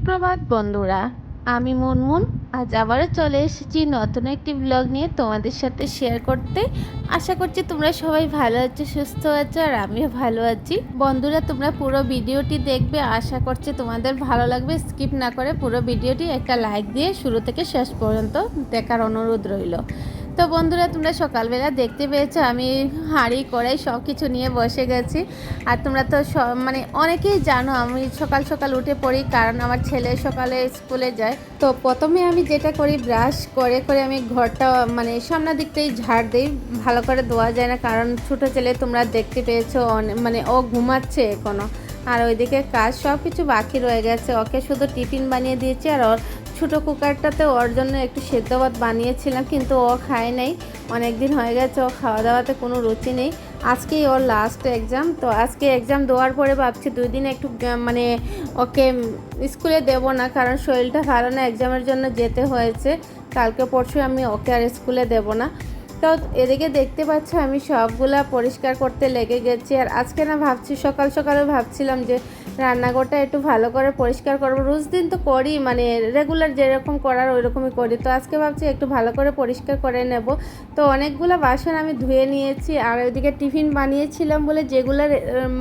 সুপ্রভাত, বন্ধুরা। আমি মুনমুন। আজ আবারও চলে এসেছি নতুন একটি ব্লগ নিয়ে তোমাদের সাথে শেয়ার করতে। আশা করছি তোমরা সবাই ভালো আছো, সুস্থ আছো, আর আমিও ভালো আছি। বন্ধুরা, তোমরা পুরো ভিডিওটি দেখবে। আশা করছি তোমাদের ভালো লাগবে। স্কিপ না করে পুরো ভিডিওটি একটা লাইক দিয়ে শুরু থেকে শেষ পর্যন্ত দেখার অনুরোধ রইল। তো বন্ধুরা, তোমরা সকালবেলা দেখতে পেয়েছ আমি হাঁড়ি, কড়াই সব কিছু নিয়ে বসে গেছি। আর তোমরা তো মানে অনেকেই জানো আমি সকাল সকাল উঠে পড়ি কারণ আমার ছেলে সকালে স্কুলে যায়। তো প্রথমে আমি যেটা করি, ব্রাশ করে করে আমি ঘরটা মানে সামনের দিকটাই ঝাড় দিই। ভালো করে ধোয়া যায় না কারণ ছোটো ছেলে তোমরা দেখতে পেয়েছ মানে ও ঘুমাচ্ছে এখনও। আর ওইদিকে কাজ সব কিছু বাকি রয়ে গেছে। ওকে শুধু টিফিন বানিয়ে দিয়েছি আর ওর ছোটো কুকারটাতে ওর জন্য একটু সেদ্ধ ভাত বানিয়েছিলাম, কিন্তু ও খায় নাই। অনেক দিন হয়ে গেছে, ও খাওয়া দাওয়াতে কোনো রুচি নেই। আজকেই ওর লাস্ট এক্সাম তো আজকে এক্সাম দেওয়ার পরে ভাবছি দুই দিন একটু মানে ওকে স্কুলে দেব না, কারণ শরীরটা ভালো না এক্সামের জন্য যেতে হয়েছে। কালকে পরশু আমি ওকে আর স্কুলে দেব না। তো এদিকে দেখতে পাচ্ছ আমি সবগুলা পরিষ্কার করতে লেগে গেছি। আর আজকে না ভাবছি, সকাল সকালে ভাবছিলাম যে রান্নাঘরটা একটু ভালো করে পরিষ্কার করব। রোজ দিন তো করি মানে রেগুলার যেরকম করার ওই রকমই করি। তো আজকে ভাবছি একটু ভালো করে পরিষ্কার করে নেব। তো অনেকগুলো বাসন আমি ধুয়ে নিয়েছি, আর ওইদিকে টিফিন বানিয়েছিলাম বলে যেগুলো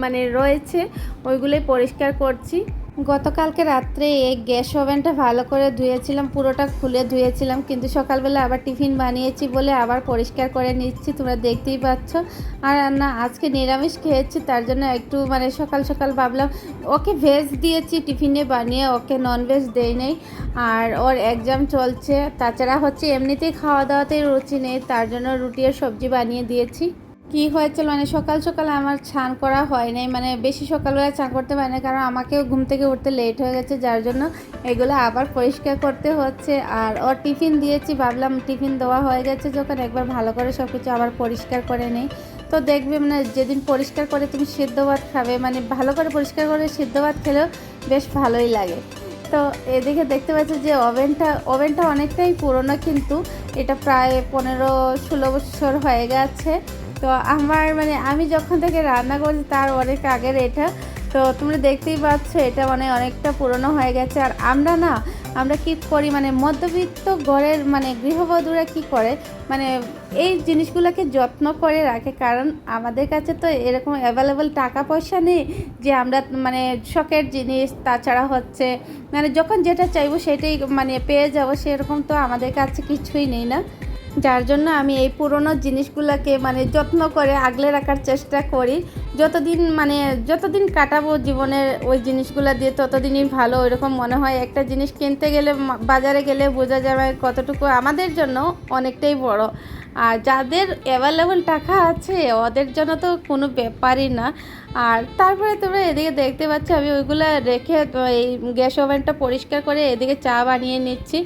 মানে রয়েছে, ওইগুলোই পরিষ্কার করছি। গতকালকে রাত্রে এই গ্যাস ওভেনটা ভালো করে ধুয়েছিলাম, পুরোটা খুলে ধুয়েছিলাম, কিন্তু সকালবেলা আবার টিফিন বানিয়েছি বলে আবার পরিষ্কার করে নিচ্ছি, তোমরা দেখতেই পাচ্ছ। আর না, আজকে নিরামিষ খেয়েছি, তার জন্য একটু মানে সকাল সকাল ভাবলাম, ওকে ভেজ দিয়েছি, টিফিনে বানিয়ে ওকে নন ভেজ দেই নেই। আর ওর এক্সাম চলছে, তাছাড়া হচ্ছে এমনিতেই খাওয়া দাওয়াতেই রুচি নেই, তার জন্য রুটি আর সবজি বানিয়ে দিয়েছি। কি হয়েছিল? মানে সকাল সকাল আমার স্নান করা হয় নাই। মানে বেশি সকালবেলা চান করতে পারি না, কারণ আমাকেও ঘুম থেকে উঠতে লেট হয়ে গেছে, যার জন্য এগুলো আবার পরিষ্কার করতে হচ্ছে। আর ওর টিফিন দিয়েছি, ভাবলাম টিফিন দেওয়া হয়ে গেছে যখন, একবার ভালো করে সব কিছু আবার পরিষ্কার করে নেই। তো দেখবে মানে যেদিন পরিষ্কার করে তুমি সিদ্ধ ভাত খাবে মানে ভালো করে পরিষ্কার করে সিদ্ধ ভাত খেলেও বেশ ভালোই লাগে। তো এদিকে দেখতে পাচ্ছি যে ওভেনটা ওভেনটা অনেকটাই পুরনো কিন্তু, এটা প্রায় পনেরো ষোলো বছর হয়ে গেছে। তো আমার মানে আমি যখন থেকে রান্না করছি তার অনেক আগের এটা। তো তোমরা দেখতেই পাচ্ছ এটা মানে অনেকটা পুরনো হয়ে গেছে। আর আমরা না, আমরা কি করি মানে মধ্যবিত্ত ঘরের মানে গৃহবধূরা কি করে? মানে এই জিনিসগুলোকে যত্ন করে রাখে। কারণ আমাদের কাছে তো এরকম অ্যাভেলেবল টাকা পয়সা নেই যে আমরা মানে শখের জিনিস, তাছাড়া হচ্ছে মানে যখন যেটা চাইব সেটাই মানে পেয়ে যাব। সেরকম তো আমাদের কাছে কিছুই নেই না। যার জন্য আমি এই পুরনো জিনিসগুলোকে মানে যত্ন করে আগলে রাখার চেষ্টা করি। যতদিন মানে যতদিন কাটাবো জীবনের ওই জিনিসগুলো দিয়ে, ততদিনই ভালো। ওইরকম মনে হয় একটা জিনিস কিনতে গেলে বাজারে গেলে বোঝা যাবে কতটুকু আমাদের জন্য অনেকটাই বড়। আর যাদের অ্যাভেলেবল টাকা আছে, ওদের জন্য তো কোনো ব্যাপারই না। আর তারপরে তোমরা এদিকে দেখতে পাচ্ছ, আমি ওইগুলো রেখে এই গ্যাস ওভেনটা পরিষ্কার করে এদিকে চা বানিয়ে নিচ্ছি।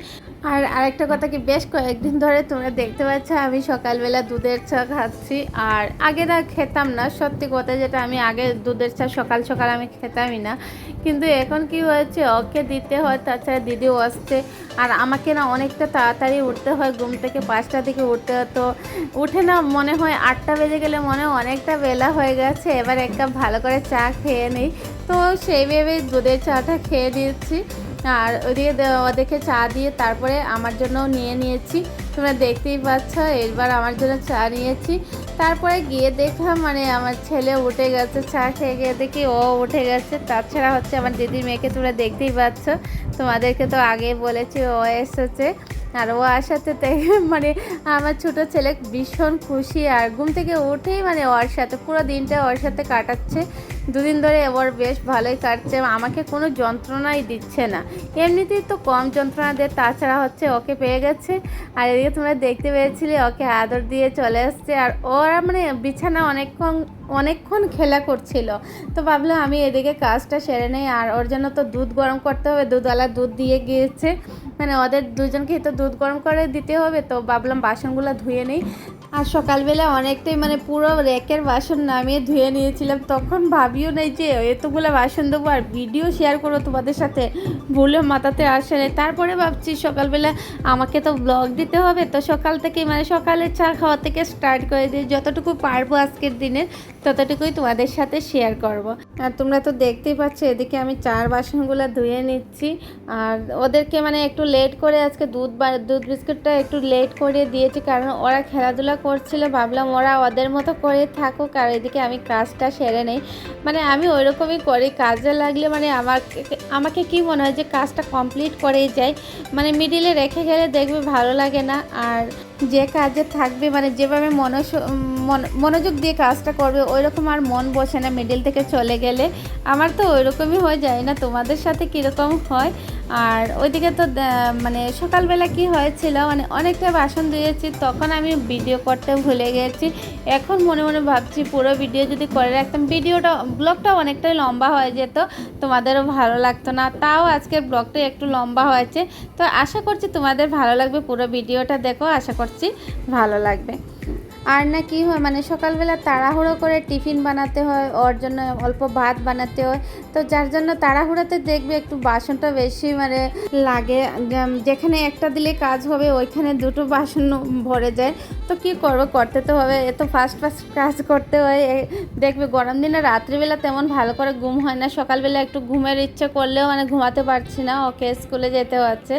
আর আরেকটা কথা কি, বেশ কয়েকদিন ধরে তোমরা দেখতে পাচ্ছ আমি সকালবেলা দুধের চা খাচ্ছি। আর আগে না খেতাম না, সত্যি কথা যেটা আমি আগে দুধের চা সকাল সকাল আমি খেতামই না। কিন্তু এখন কি হয়েছে, ওকে দিতে হয়, তাছাড়া দিদিও আসছে। আর আমাকে না অনেকটা তাড়াতাড়ি উঠতে হয়, ঘুম থেকে পাঁচটা থেকে উঠতে হয়। তো উঠে না মনে হয় আটটা বেজে গেলে মনে হয় অনেকটা বেলা হয়ে গেছে, এবার এক কাপ ভালো করে চা খেয়ে নিই। তো সেই ভেবেই দুধের চাটা খেয়ে দিয়েছি। আর ওদিকে ওদেরকে চা দিয়ে তারপরে আমার জন্য নিয়ে নিয়েছি। তোমরা দেখতেই পাচ্ছ এবার আমার জন্য চা নিয়েছি। তারপরে গিয়ে দেখলাম মানে আমার ছেলে উঠে গেছে, চা খেয়ে গিয়ে দেখি ও উঠে গেছে। তাছাড়া হচ্ছে আমার দিদির মেয়েকে তোমরা দেখতেই পাচ্ছ। তোমাদেরকে তো আগে বলেছি, ও এসেছে। আর ও তে- মানে আমার ছোট ছেলে ভীষণ খুশি আর ঘুম থেকে উঠেই মানে ওর সাথে পুরো দিনটা ওর সাথে কাটাচ্ছে। দুদিন ধরে ওর বেশ ভালোই কাটছে, আমাকে কোনো যন্ত্রণাই দিচ্ছে না। এমনিতেই তো কম যন্ত্রণা দেয়, তাছাড়া হচ্ছে ওকে পেয়ে গেছে। আর এদিকে তোমরা দেখতে পেয়েছিলে, ওকে আদর দিয়ে চলে আসছে। আর ওরা মানে বিছানা অনেকক্ষণ অনেকক্ষণ খেলা করছিল। তো ভাবলাম আমি এদিকে কাজটা সেরে নেই আর ওর জন্য তো দুধ গরম করতে হবে, দুধওয়ালা দুধ দিয়ে গিয়েছে। মানে ওদের দুজনকেই তো দুধ গরম করে দিতে হবে, তো ভাবলাম বাসনগুলো ধুয়ে নেই। আর সকালবেলা অনেকটাই মানে পুরো র্যাকের বাসন নামিয়ে ধুয়ে নিয়েছিলাম। তখন ভাবিও নেই যে এতগুলো বাসন দেবো আর ভিডিও শেয়ার করব তোমাদের সাথে। ভুলে মাথাতে আসে নাই। তারপরে ভাবছি সকালবেলা আমাকে তো ব্লগ দিতে হবে, তো সকাল থেকে মানে সকালে চা খাওয়া থেকে স্টার্ট করে দিই যতটুকু পারব আজকের দিনে ততটুকুই তোমাদের সাথে শেয়ার করব। আর তোমরা তো দেখতেই পাচ্ছ, এদিকে আমি চার বাসনগুলো ধুয়ে নিচ্ছি। আর ওদেরকে মানে একটু লেট করে আজকে দুধ বা, দুধ বিস্কুটটা একটু লেট করে দিয়েছি, কারণ ওরা খেলাধুলা করছিল, ভাবলাম ওরা ওদের মতো করে থাকুক, আর এদিকে আমি কাজটা সেরে নেই। মানে আমি ওই রকমই করি, কাজে লাগলে মানে আমাকে আমাকে কি মনে হয় যে কাজটা কমপ্লিট করেই যাই। মানে মিডিলে রেখে গেলে দেখবে ভালো লাগে না, আর যে কাজে থাকবে মানে যেভাবে মনোস, মন- মনোযোগ দিয়ে কাজটা করবে ওই রকম আর মন বসে না মিডিল থেকে চলে গেলে। আমার তো ওই রকমই হয়ে যায় না। তোমাদের সাথে কীরকম হয়? আর ওইদিকে তো মানে সকালবেলা কি হয়েছিল মানে অনেকটা বাসন ধুয়েছি, তখন আমি ভিডিও করতে ভুলে গেছি। এখন মনে মনে ভাবছি পুরো ভিডিও যদি করে রাখতাম ভিডিওটা ব্লগটা অনেকটাই লম্বা হয়ে যেত, তোমাদেরও ভালো লাগতো না। তাও আজকের ব্লগটা একটু লম্বা হয়েছে। তো আশা করছি তোমাদের ভালো লাগবে পুরো ভিডিওটা দেখো, আশা করছি ভালো লাগবে। আর না কি হয় মানে সকালবেলা তাড়াহুড়ো করে টিফিন বানাতে হয়, ওর জন্য অল্প ভাত বানাতে হয়। তো যার জন্য তাড়াহুড়োতে দেখবে একটু বাসনটা বেশি মানে লাগে। যেখানে একটা দিলে কাজ হবে, ওইখানে দুটো বাসন ভরে যায়। তো কি করব? করতে তো হবে। এত ফাস্ট ফাস্ট কাজ করতে হয়। দেখবে গরম দিনে রাত্রিবেলা তেমন ভালো করে ঘুম হয় না। সকালবেলা একটু ঘুমের ইচ্ছে করলেও মানে ঘুমাতে পারছি না। ওকে স্কুলে যেতে হচ্ছে।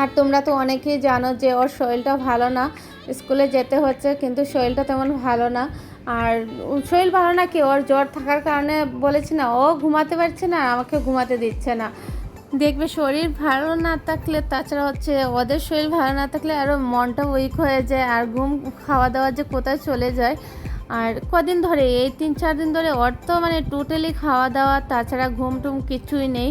আর তোমরা তো অনেকেই জানো যে ওর শরীরটা ভালো না। স্কুলে যেতে হচ্ছে কিন্তু শরীরটা তেমন ভালো না। আর শরীর ভালো না কি? ওর জ্বর থাকার কারণে বলেছি না, ও ঘুমাতে পারছে না আমাকে ঘুমাতে দিচ্ছে না। দেখবে শরীর ভালো না থাকলে, তাছাড়া হচ্ছে ওদের শরীর ভালো না থাকলে আরও মনটা উইক হয়ে যায় আর ঘুম খাওয়া দাওয়া যে কোথায় চলে যায়। আর কদিন ধরে, এই তিন চার দিন ধরে তো মানে টোটালি খাওয়া দাওয়া তাছাড়া ঘুম টুম কিছুই নেই।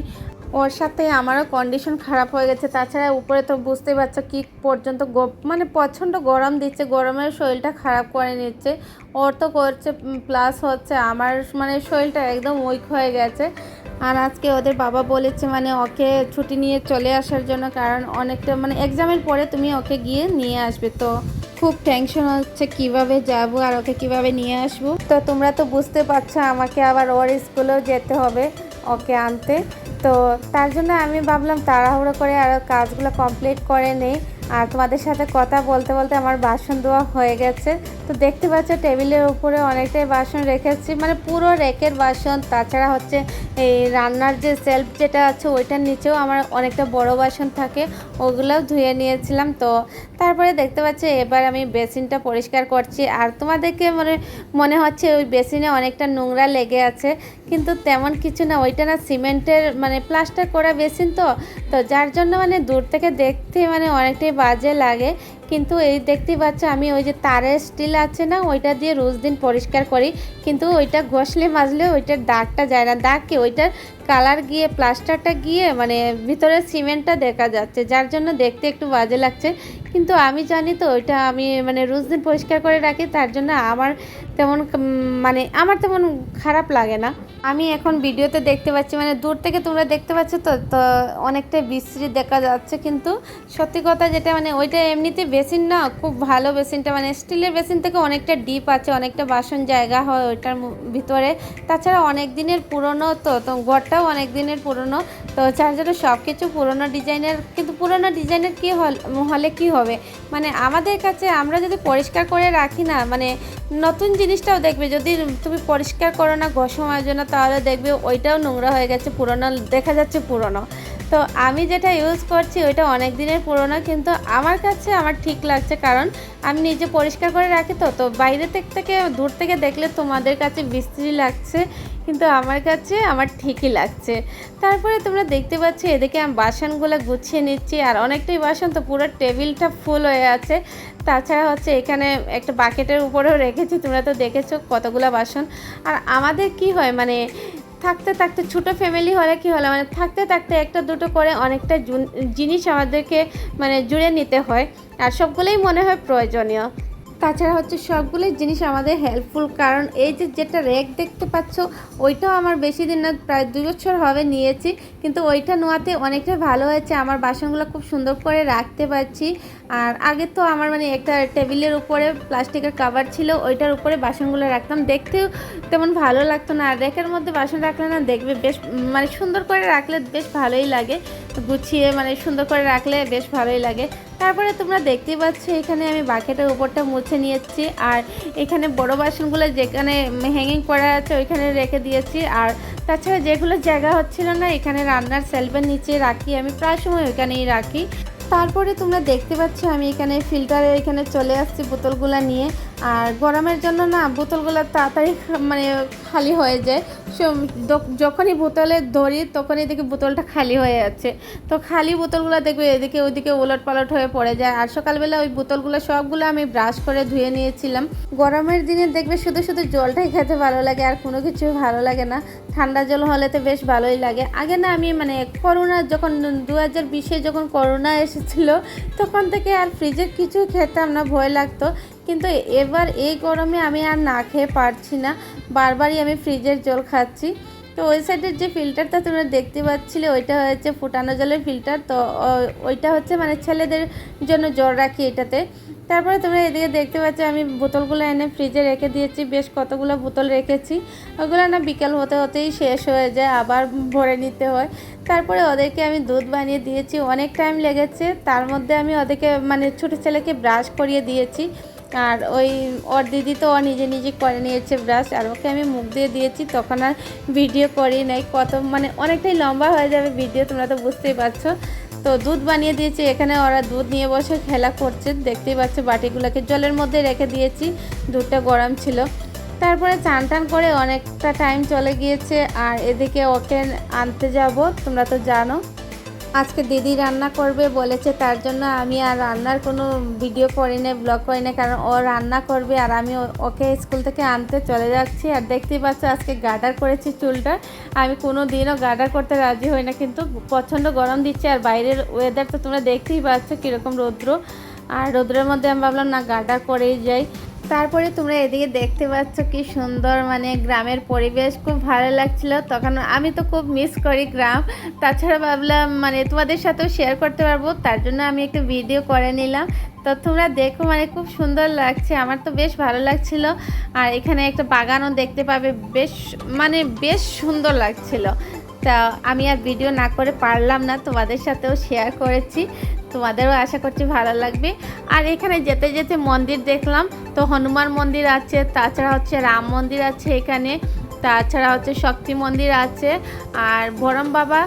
ওর সাথে আমারও কন্ডিশন খারাপ হয়ে গেছে। তাছাড়া উপরে তো বুঝতেই পারছ কি পর্যন্ত গ- মানে প্রচণ্ড গরম দিচ্ছে। গরমের শরীরটা খারাপ করে নিচ্ছে। ওর তো করছে প্লাস হচ্ছে আমার মানে শরীরটা একদম উইক হয়ে গেছে। আর আজকে ওদের বাবা বলেছে মানে ওকে ছুটি নিয়ে চলে আসার জন্য, কারণ অনেকটা মানে এক্সামের পরে তুমি ওকে গিয়ে নিয়ে আসবে। তো খুব টেনশন হচ্ছে কীভাবে যাব আর ওকে কীভাবে নিয়ে আসব। তো তোমরা তো বুঝতে পারছ আমাকে আবার ওর স্কুলেও যেতে হবে, ওকে আনতে। তো তার জন্য আমি ভাবলাম তাড়াহুড়ো করে আরও কাজগুলো কমপ্লিট করে নেই। আর তোমাদের সাথে কথা বলতে বলতে আমার বাসন দেওয়া হয়ে গেছে। তো দেখতে পাচ্ছ টেবিলের উপরে অনেকটাই বাসন রেখেছি মানে পুরো রেকের বাসন। তাছাড়া হচ্ছে এই রান্নার যে সেলফ যেটা আছে ওইটার নিচেও আমার অনেকটা বড় বাসন থাকে, ওগুলোও ধুয়ে নিয়েছিলাম। তো তারপরে দেখতে পাচ্ছি এবার আমি বেসিনটা পরিষ্কার করছি। আর তোমাদেরকে মানে মনে হচ্ছে ওই বেসিনে অনেকটা নোংরা লেগে আছে, কিন্তু তেমন কিছু না, ওইটা না সিমেন্টের মানে প্লাস্টার করা বেসিন তো তো যার জন্য মানে দূর থেকে দেখতে মানে অনেকটাই বাজে লাগে। কিন্তু এই দেখতে পাচ্ছ আমি ওই যে তারের স্টিল আছে না, ওইটা দিয়ে রোজ দিন পরিষ্কার করি। কিন্তু ওইটা ঘষলে, মাজলে ওইটার দাগটা যায় না। দাগ কি? ওইটার কালার গিয়ে প্লাস্টারটা গিয়ে মানে ভিতরে সিমেন্টটা দেখা যাচ্ছে, যার জন্য দেখতে একটু বাজে লাগছে। কিন্তু আমি জানি তো ওইটা আমি মানে রোজ দিন পরিষ্কার করে রাখি, তার জন্য আমার তেমন মানে আমার তেমন খারাপ লাগে না। আমি এখন ভিডিওতে দেখতে পাচ্ছি মানে দূর থেকে তোমরা দেখতে পাচ্ছ তো তো অনেকটা বিশ্রী দেখা যাচ্ছে, কিন্তু সত্যি কথা যেটা মানে ওইটা এমনিতে বেসিন না, খুব ভালো বেসিনটা মানে স্টিলের বেসিন থেকে অনেকটা ডিপ আছে, অনেকটা বাসন জায়গা হয় ওইটার ভিতরে। তাছাড়া অনেক দিনের পুরনো তো তো ঘরটাও অনেক দিনের পুরনো, তো জন্য সব কিছু পুরনো ডিজাইনের কিন্তু পুরনো ডিজাইনের কী হল- কি হবে। মানে আমাদের কাছে আমরা যদি পরিষ্কার করে রাখি না মানে নতুন জিনিসটাও দেখবে। যদি তুমি পরিষ্কার করো না ঘষো মাজো না, তাহলে দেখবে ওইটাও নোংরা হয়ে গেছে, পুরনো, দেখা যাচ্ছে পুরনো। তো আমি যেটা ইউজ করছি ওইটা অনেক দিনের পুরনো, কিন্তু আমার কাছে আমার ঠিক লাগছে। কারণ আমি নিজে পরিষ্কার করে রাখি তো তো বাইরে থেকে দূর থেকে দেখলে তোমাদের কাছে বিশ্রী লাগছে, কিন্তু আমার কাছে আমার ঠিকই লাগছে। তারপরে তোমরা দেখতে পাচ্ছ এদিকে আমি বাসনগুলো গুছিয়ে নিচ্ছি, আর অনেকটাই বাসন তো পুরো টেবিলটা ফুল হয়ে আছে। তাছাড়া হচ্ছে এখানে একটা বাকেটের উপরেও রেখেছি, তোমরা তো দেখেছ কতগুলো বাসন। আর আমাদের কি হয় মানে থাকতে থাকতে ছোটো ফ্যামিলি হলে কি হলো? মানে থাকতে থাকতে একটা দুটো করে অনেকটা জুন- জিনিস আমাদেরকে মানে জুড়ে নিতে হয়। আর সবগুলোই মনে হয় প্রয়োজনীয়। তাছাড়া হচ্ছে সবগুলোই জিনিস আমাদের হেল্পফুল কারণ এই যে যেটা র্যাক দেখতে পাচ্ছ, ওইটাও আমার বেশি দিন না, প্রায় দু বছর হবে নিয়েছি। কিন্তু ওইটা নোয়াতে অনেকটা ভালো হয়েছে। আমার বাসনগুলো খুব সুন্দর করে রাখতে পারছি। আর আগে তো আমার মানে একটা টেবিলের উপরে প্লাস্টিকের কাভার ছিল, ওইটার উপরে বাসনগুলো রাখতাম। দেখতেও তেমন ভালো লাগতো না। আর র্যাকের মধ্যে বাসন রাখলে না দেখবে বেশ মানে সুন্দর করে রাখলে বেশ ভালোই লাগে। গুছিয়ে মানে সুন্দর করে রাখলে বেশ ভালোই লাগে। তারপরে তোমরা দেখতেই পাচ্ছ, এখানে আমি বাকেটের উপরটা মুছে নিয়েছি। আর এখানে বড় বাসনগুলো যেখানে হ্যাঙ্গিং করা আছে, ওইখানে রেখে দিয়েছি। আর তাছাড়া যেগুলো জায়গা হচ্ছিল না, এখানে রান্নার সেলফের নিচে রাখি আমি, প্রায় সময় ওইখানেই রাখি। তারপরে তোমরা দেখতে পাচ্ছ আমি এখানে ফিল্টারে এখানে চলে আসছি বোতলগুলো নিয়ে। আর গরমের জন্য না বোতলগুলো তাড়াতাড়ি মানে খালি হয়ে যায়। যখনই বোতলে ধরি তখনই দেখি বোতলটা খালি হয়ে যাচ্ছে। তো খালি বোতলগুলো দেখবে এদিকে ওইদিকে ওলট পালট হয়ে পড়ে যায়। আর সকালবেলা ওই বোতলগুলো সবগুলো আমি ব্রাশ করে ধুয়ে নিয়েছিলাম। গরমের দিনে দেখবে শুধু শুধু জলটাই খেতে ভালো লাগে, আর কোনো কিছু ভালো লাগে না। ঠান্ডা জল হলে তো বেশ ভালোই লাগে। আগে না আমি মানে করোনা যখন দু হাজার বিশে যখন করোনা এসেছিল, তখন থেকে আর ফ্রিজে কিছু খেতাম না, ভয় লাগতো। কিন্তু এবার এই গরমে আমি আর না খেয়ে পারছি না। বারবারই আমি ফ্রিজের জল খাচ্ছি। তো ওই সাইডের যে ফিল্টারটা তোমরা দেখতে পাচ্ছিলে, ওইটা হচ্ছে ফুটানো জলের ফিল্টার। তো ওইটা হচ্ছে মানে ছেলেদের জন্য জল রাখি এটাতে। তারপরে তোমরা এদিকে দেখতে পাচ্ছ, আমি বোতলগুলো এনে ফ্রিজে রেখে দিয়েছি। বেশ কতগুলো বোতল রেখেছি। ওগুলো না বিকেল হতে হতেই শেষ হয়ে যায়, আবার ভরে নিতে হয়। তারপরে ওদেরকে আমি দুধ বানিয়ে দিয়েছি। অনেক টাইম লেগেছে। তার মধ্যে আমি ওদেরকে মানে ছোটো ছেলেকে ব্রাশ করিয়ে দিয়েছি। আর ওই ওর দিদি তো ও নিজে নিজে করে নিয়েছে ব্রাশ আর ওকে আমি মুখ দিয়ে দিয়েছি, তখন আর ভিডিও করি নাই। কত মানে অনেকটাই লম্বা হয়ে যাবে ভিডিও তোমরা তো বুঝতেই পারছ। তো দুধ বানিয়ে দিয়েছি, এখানে ওরা দুধ নিয়ে বসে খেলা করছে। দেখতেই পাচ্ছ বাটিগুলোকে, জলের মধ্যে রেখে দিয়েছি, দুধটা গরম ছিল। তারপরে চান টান করে অনেকটা টাইম চলে গিয়েছে, আর এদিকে ওকে আনতে যাব, তোমরা তো জানো। আজকে দিদি রান্না করবে বলেছে, তার জন্য আমি আর রান্নার কোনো ভিডিও করি না ব্লগ করি না কারণ ও রান্না করবে আর আমি ওকে স্কুল থেকে আনতে চলে যাচ্ছি। আর দেখতেই পাচ্ছ আজকে গার্ডার করেছি চুলটা। আমি কোনো দিনও গার্ডার করতে রাজি হই না, কিন্তু প্রচণ্ড গরম দিচ্ছে আর বাইরের ওয়েদার তো তোমরা দেখতেই পাচ্ছ কীরকম রৌদ্র। আর রৌদ্রের মধ্যে আমি ভাবলাম, না, গার্ডার করেই যাই। তারপরে তোমরা এদিকে দেখতে পাচ্ছ কি সুন্দর মানে গ্রামের পরিবেশ খুব ভালো লাগছিল। তখন আমি তো খুব মিস করি গ্রাম। তাছাড়া ভাবলাম মানে তোমাদের সাথেও শেয়ার করতে পারব, তার জন্য আমি একটা ভিডিও করে নিলাম। তো তোমরা দেখো মানে খুব সুন্দর লাগছে, আমার তো বেশ ভালো লাগছিল। আর এখানে একটা বাগানও দেখতে পাবে, বেশ মানে বেশ সুন্দর লাগছিল। তা আমি আর ভিডিও না করে পারলাম না, তোমাদের সাথেও শেয়ার করেছি। তোমাদেরও আশা করছি ভালো লাগবে। আর এখানে যেতে যেতে মন্দির দেখলাম, তো হনুমান মন্দির আছে, তাছাড়া হচ্ছে রাম মন্দির আছে এখানে, তাছাড়া হচ্ছে শক্তি মন্দির আছে, আর বরম বাবা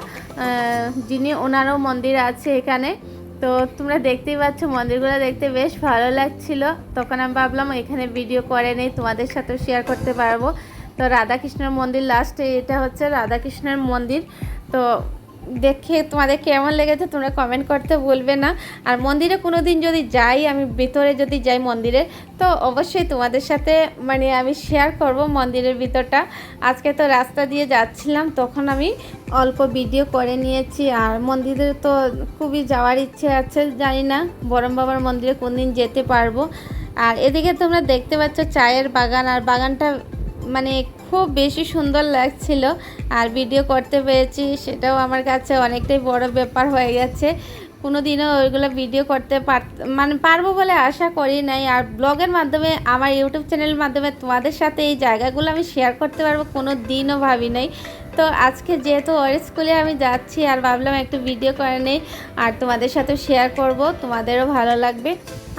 যিনি ওনারও মন্দির আছে এখানে। তো তোমরা দেখতেই পাচ্ছ, মন্দিরগুলো দেখতে বেশ ভালো লাগছিল। তখন আমি ভাবলাম এখানে ভিডিও করে নেই, তোমাদের সাথেও শেয়ার করতে পারব। তো রাধাকৃষ্ণের মন্দির লাস্টে এটা হচ্ছে রাধাকৃষ্ণের মন্দির। তো দেখে তোমাদের কেমন লেগেছে তোমরা কমেন্ট করতে ভুলবে না। আর মন্দিরে কোনো দিন যদি যাই, আমি ভিতরে যদি যাই মন্দিরে, তো অবশ্যই তোমাদের সাথে মানে আমি শেয়ার করব মন্দিরের ভিতরটা। আজকে তো রাস্তা দিয়ে যাচ্ছিলাম, তখন আমি অল্প ভিডিও করে নিয়েছি। আর মন্দিরে তো খুবই যাওয়ার ইচ্ছে আছে, জানি না বরম বাবার মন্দিরে কোন দিন যেতে পারব। আর এদিকে তোমরা দেখতে পাচ্ছ চায়ের বাগান, আর বাগানটা মানে খুব বেশি সুন্দর লাগছিল আর ভিডিও করতে পেরেছি, সেটাও আমার কাছে অনেকটাই বড় ব্যাপার হয়ে গেছে। কোনো দিনও ওইগুলো ভিডিও করতে পার মানে পারব বলে আশা করি নাই। আর ব্লগের মাধ্যমে, আমার ইউটিউব চ্যানেলের মাধ্যমে তোমাদের সাথে এই জায়গাগুলো আমি শেয়ার করতে পারব কোনো দিনও ভাবি নাই। তো আজকে যেহেতু ওর স্কুলে আমি যাচ্ছি, আর ভাবলাম একটু ভিডিও করে নেই, আর তোমাদের সাথে শেয়ার করব, তোমাদেরও ভালো লাগবে।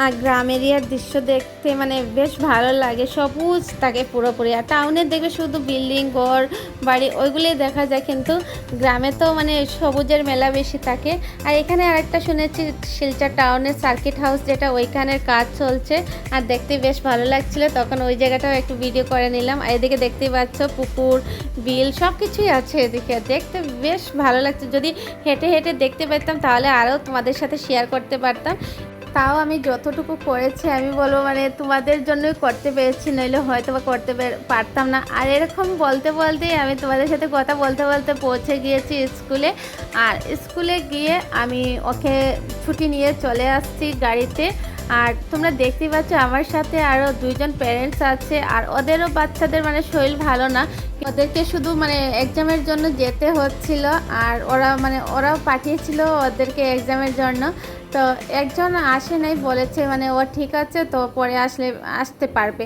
আর গ্রাম এরিয়ার দৃশ্য দেখতে মানে বেশ ভালো লাগে, সবুজ থাকে পুরোপুরি। আর টাউনে দেখবে শুধু বিল্ডিং, ঘর, বাড়ি, ওইগুলোই দেখা যায়, কিন্তু গ্রামে তো মানে সবুজের মেলা বেশি থাকে। আর এখানে আরেকটা শুনেছি শিলচর টাউনের সার্কিট হাউস যেটা ওইখানের কাজ চলছে। আর দেখতে বেশ ভালো লাগছিল। তখন ওই জায়গাটাও একটু ভিডিও করে নিলাম। আর এদিকে দেখতেই পাচ্ছ পুকুর, বিল সব কিছুই আছে এদিকে। দেখতে বেশ ভালো লাগছে। যদি হেঁটে হেঁটে দেখতে পেতাম তাহলে আরও তোমাদের সাথে শেয়ার করতে পারতাম। তাও আমি যতটুকু করেছি, আমি বলব মানে তোমাদের জন্যই করতে পেরেছি, নইলে হয়তো বা করতে পারতাম না। আর এরকম বলতে বলতেই আমি তোমাদের সাথে কথা বলতে বলতে পৌঁছে গিয়েছি স্কুলে। আর স্কুলে গিয়ে আমি ওকে ছুটি নিয়ে চলে আসছি গাড়িতে। আর তোমরা দেখতেই পাচ্ছ আমার সাথে আরও দুইজন প্যারেন্টস আছে, আর ওদেরও বাচ্চাদের মানে শরীর ভালো না। ওদেরকে শুধু মানে এক্সামের জন্য যেতে হচ্ছিল, আর ওরা মানে ওরাও পাঠিয়েছিল ওদেরকে এক্সামের জন্য। তো একজন আসে নাই, বলেছে মানে ও ঠিক আছে, তো পরে আসলে আসতে পারবে।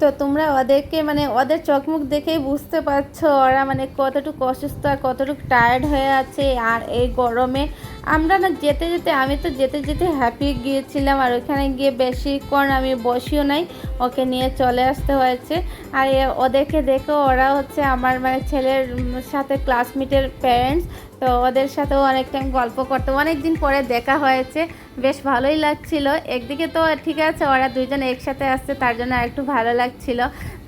তো তোমরা ওদেরকে মানে ওদের চোখ মুখ দেখেই বুঝতে পারছ ওরা মানে কতটুকু অসুস্থ আর কতটুকু টায়ার্ড হয়ে আছে। আর এই গরমে আমরা না যেতে যেতে, আমি তো যেতে যেতে হ্যাপি গিয়েছিলাম। আর ওখানে গিয়ে বেশিক্ষণ আমি বসিও নাই। ওকে নিয়ে চলে আসতে হয়েছে। আর ওদেরকে দেখে ওরা হচ্ছে আমার মানে ছেলের সাথে ক্লাসমেটের প্যারেন্টস তো ওদের সাথেও অনেক টাইম গল্প করতে অনেক দিন পরে দেখা হয়েছে। বেশ ভালোই লাগছিল। একদিকে তো ঠিক আছে, ওরা দুইজন একসাথে আসছে, তার জন্য একটু ভালো লাগছিল।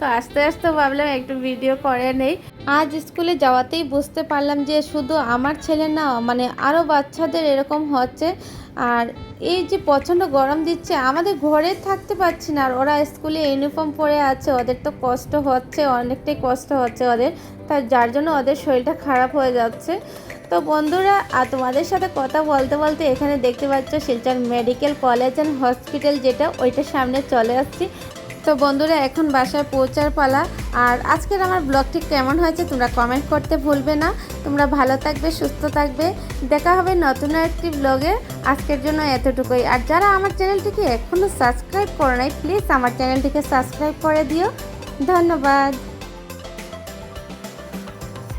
তো আস্তে আস্তে ভাবলাম একটু ভিডিও করে নেই। আজ স্কুলে যাওয়াতেই বুঝতে পারলাম যে শুধু আমার ছেলে না মানে আরও বাচ্চাদের এরকম হচ্ছে। আর এই যে প্রচণ্ড গরম দিচ্ছে, আমাদের ঘরে থাকতে পারছি না। আর ওরা স্কুলে ইউনিফর্ম পরে আছে, ওদের তো কষ্ট হচ্ছে, অনেকটাই কষ্ট হচ্ছে ওদের। তাই যার জন্য ওদের শরীরটা খারাপ হয়ে যাচ্ছে। তো বন্ধুরা, আর তোমাদের সাথে কথা বলতে বলতে এখানে দেখতে পাচ্ছ Silchar medical college and hospital যেটা ওইটার সামনে চলে আসছি। তো বন্ধুরা, এখন বাসায় পৌঁছার পালা। আর আজকের আমার ব্লগটি কেমন হয়েছে তোমরা কমেন্ট করতে ভুলবে না। তোমরা ভালো থাকবে, সুস্থ থাকবে। দেখা হবে নতুন একটি ব্লগে। আজকের জন্য এতটুকুই। আর যারা আমার চ্যানেলটিকে এখনও সাবস্ক্রাইব করে নাই প্লিজ আমার চ্যানেলটিকে সাবস্ক্রাইব করে দিও। ধন্যবাদ।